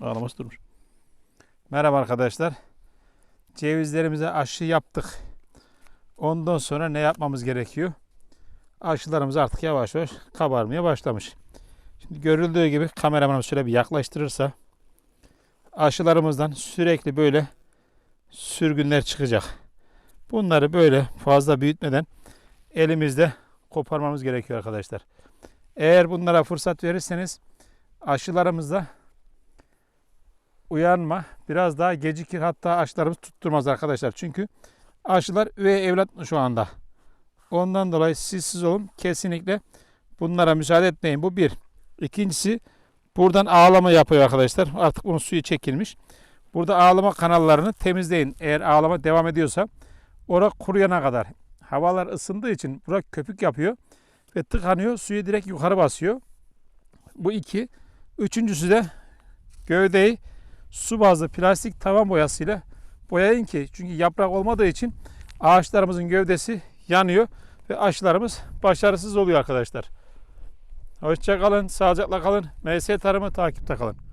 Ağlaması durmuş. Merhaba arkadaşlar. Cevizlerimize aşı yaptık. Ondan sonra ne yapmamız gerekiyor? Aşılarımız artık yavaş yavaş kabarmaya başlamış. Şimdi görüldüğü gibi kameramanım şöyle bir yaklaştırırsa aşılarımızdan sürekli böyle sürgünler çıkacak. Bunları böyle fazla büyütmeden elimizde koparmamız gerekiyor arkadaşlar. Eğer bunlara fırsat verirseniz aşılarımızda uyanma biraz daha gecikir hatta aşılarımız tutturmaz arkadaşlar. Çünkü aşılar üvey evlat şu anda. Ondan dolayı siz siz olun kesinlikle bunlara müsaade etmeyin. Bu bir. İkincisi buradan ağlama yapıyor arkadaşlar. Artık bunun suyu çekilmiş. Burada ağlama kanallarını temizleyin. Eğer ağlama devam ediyorsa ora kuruyana kadar. Havalar ısındığı için bura köpük yapıyor ve tıkanıyor. Suyu direkt yukarı basıyor. Bu iki. Üçüncüsü de gövdeyi su bazlı plastik tavan boyasıyla boyayın ki çünkü yaprak olmadığı için ağaçlarımızın gövdesi yanıyor ve aşılarımız başarısız oluyor arkadaşlar. Hoşça kalın, sağlıcakla kalın. MS tarımı takipte kalın.